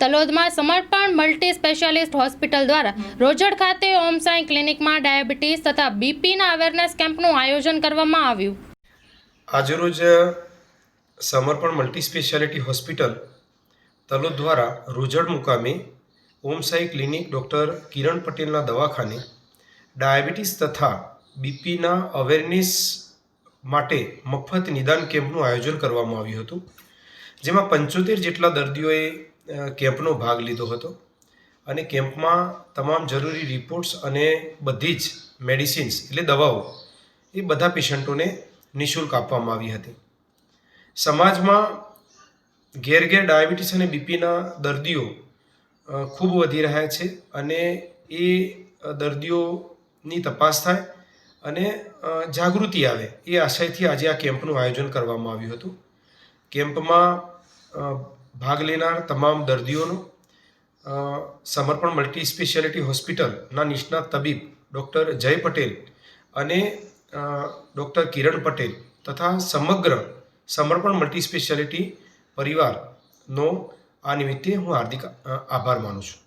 તલોદમાં સમર્પણ multi specialist hospital દ્વારા રોજડ ખાતે ઓમ સાઈ ક્લિનિકમાં ડાયાબિટીસ તથા બીપીના અવેરનેસ કેમ્પનું આયોજન કરવામાં આવ્યું. આજરોજ સમર્પણ મલ્ટી સ્પેશિયાલિટી હોસ્પિટલ તલોદ દ્વારા રોજડ મુકામે ઓમ સાઈ ક્લિનિક ડૉક્ટર કિરણ પટેલના દવાખાને ડાયાબિટીસ તથા બીપીના અવેરનેસ માટે મફત નિદાન કેમ્પનું આયોજન કરવામાં આવ્યું હતું જેમાં પંચોતેર જેટલા દર્દીઓએ કેમ્પનો ભાગ લીધો હતો. અને કેમ્પમાં તમામ જરૂરી રિપોર્ટ્સ અને બધી જ મેડિસિન્સ એટલે દવાઓ એ બધા પેશન્ટોને નિઃશુલ્ક આપવામાં આવી હતી. સમાજમાં ઘેર ઘેર ડાયાબિટીસ અને બીપીના દર્દીઓ ખૂબ વધી રહ્યા છે અને એ દર્દીઓની તપાસ થાય અને જાગૃતિ આવે એ આશયથી આજે આ કેમ્પનું આયોજન કરવામાં આવ્યું હતું. કેમ્પમાં ભાગ લેનાર તમામ દર્દીઓનું સમર્પણ મલ્ટી સ્પેશિયાલિટી હોસ્પિટલના નિષ્ણાત તબીબ ડૉક્ટર જય પટેલ અને ડૉક્ટર કિરણ પટેલ તથા સમગ્ર સમર્પણ મલ્ટી સ્પેશિયાલિટી પરિવારનો આ નિમિત્તે હું હાર્દિક આભાર માનું છું.